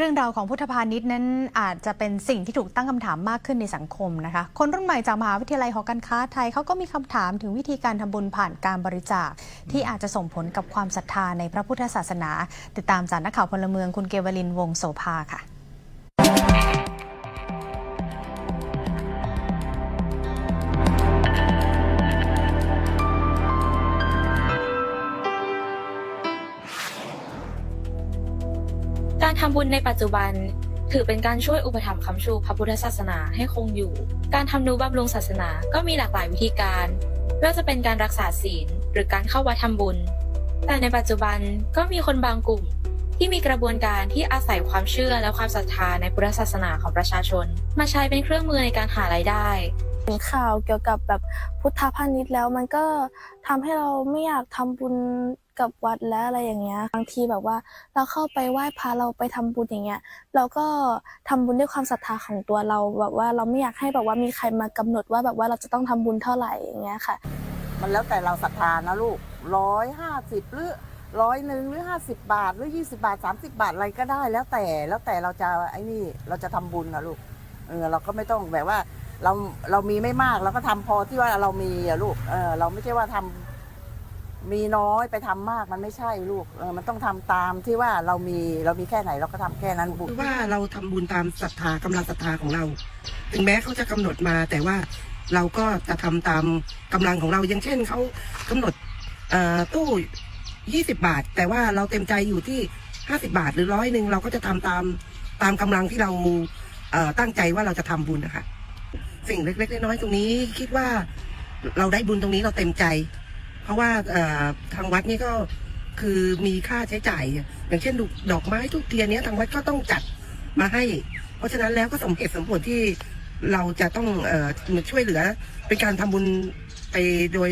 รื่องราวของพุทธพาณิชย์นั้นอาจจะเป็นสิ่งที่ถูกตั้งคำถามมากขึ้นในสังคมนะคะ คนรุ่นใหม่จากมหาวิทยาลัยหอการค้าไทยเขาก็มีคำถามถึงวิธีการทำบุญผ่านการบริจาค ที่อาจจะส่งผลกับความศรัทธาในพระพุทธศาสนา ติดตามจากนักข่าวพลเมืองคุณเกวลินวงศ์โสภาค่ะ การทำบุญในปัจจุบัน ถือเป็นการช่วยอุปถัมภ์คำชูพระพุทธศาสนาให้คงอยู่ การทำนุบำรุงศาสนาก็มีหลากหลายวิธีการไม่ว่าจะเป็นการรักษาศีลหรือการเข้าวัดทำบุญ แต่ในปัจจุบันก็มีคนบางกลุ่ม ที่มีกระบวนการที่อาศัยความเชื่อและความศรัทธาในพุทธศาสนาของประชาชน มาใช้เป็นเครื่องมือในการหารายได้ ข่าวเกี่ยวกับแบบพุทธพาณิชย์แล้ว มันก็ทำให้เราไม่อยากทำบุญกับวัดและอะไรอย่างเงี้ยบางทีแบบว่า เราเข้าไปไหว้พระเราไปทำบุญอย่างเงี้ย เราก็ทำบุญด้วยความศรัทธาของตัวเราแบบว่าเราไม่อยากให้แบบว่ามีใครมากำหนดว่าแบบว่าเราจะต้องทำบุญเท่าไหร่อย่างเงี้ยค่ะ มันแล้วแต่เราศรัทธานะลูกร้อยห้าสิบหรือร้อยหนึ่งหรือห้าสิบบาท หรือยี่สิบาทสามสิบาทอะไรก็ได้แล้วแต่แล้วแต่เราจะไอ้นี่เราจะทำบุญนะลูกเออเราก็ไม่ต้องแบบว่า เราเรามีไม่มากเราก็ทำพอที่ว่าเรามีอะลูกเออเราไม่ใช่ว่าทำมีน้อยไปทำมากมันไม่ใช่ลูกเออมันต้องทำตามที่ว่าเรามีเรามีแค่ไหนเราก็ทำแค่นั้นบุญคือว่าเราทำบุญตามศรัทธากำลังศรัทธาของเรา ถึงแม้เขาจะกำหนดมา แต่ว่าเราก็จะทำตามกำลังของเราอย่างเช่นเขากำหนดตู้ยี่สิบบาท แต่ว่าเราเต็มใจอยู่ที่ห้าสิบาทหรือร้อยหนึ่งเราก็จะทำตามตามกำลังที่เราตั้งใจว่าเราจะทำบุญนะคะ สิ่งเล็ก ๆ น้อยๆตรงนี้ คิดว่าเราได้บุญตรงนี้เราเต็มใจ เพราะว่าทางวัดนี่ก็คือมีค่าใช้จ่าย อย่างเช่นดอกดอกไม้ทุกเทียนเนี้ยทางวัดก็ต้องจัดมาให้ เพราะฉะนั้นแล้วก็สมเหตุสมผลที่เราจะต้องเอ่อช่วยเหลือเป็นการทำบุญไปโดย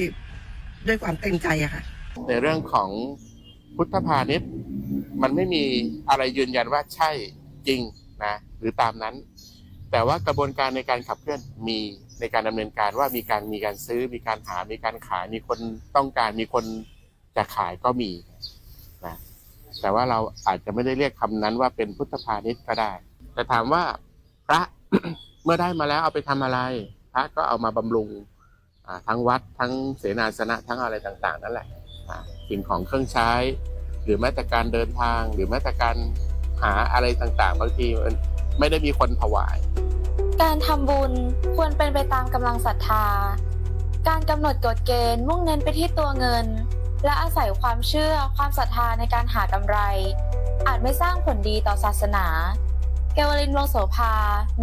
ด้วยความเต็มใจอะค่ะ ในเรื่องของพุทธพาณิชย์มันไม่มีอะไรยืนยันว่าใช่จริงนะหรือตามนั้น แต่ว่ากระบวนการในการขับเคลื่อนมีในการดำเนินการว่ามีการมีการซื้อ มีการหา มีการขาย มีคนต้องการ มีคนจะขายก็มีนะแต่ว่าเราอาจจะไม่ได้เรียกคำนั้นว่าเป็นพุทธพาณิชย์ก็ได้ แต่ถามว่าพระเมื่อได้มาแล้วเอาไปทำอะไร พระก็เอามาบำรุงทั้งวัดทั้งเสนาสนะทั้งอะไรต่าง ๆ นั่นแหละสิ่งของเครื่องใช้ หรือแม้แต่การเดินทาง หรือแม้แต่การหาอะไรต่างๆบางที ไม่ได้มีคนถวาย การทำบุญควรเป็นไปตามกำลังศรัทธา การกำหนดกฎเกณฑ์มุ่งเน้นไปที่ตัวเงิน และอาศัยความเชื่อความศรัทธาในการหากำไร อาจไม่สร้างผลดีต่อศาสนาเกวลินวงศ์โสภา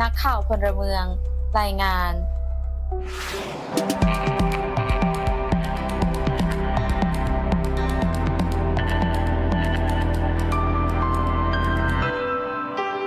นักข่าวพลเมือง รายงาน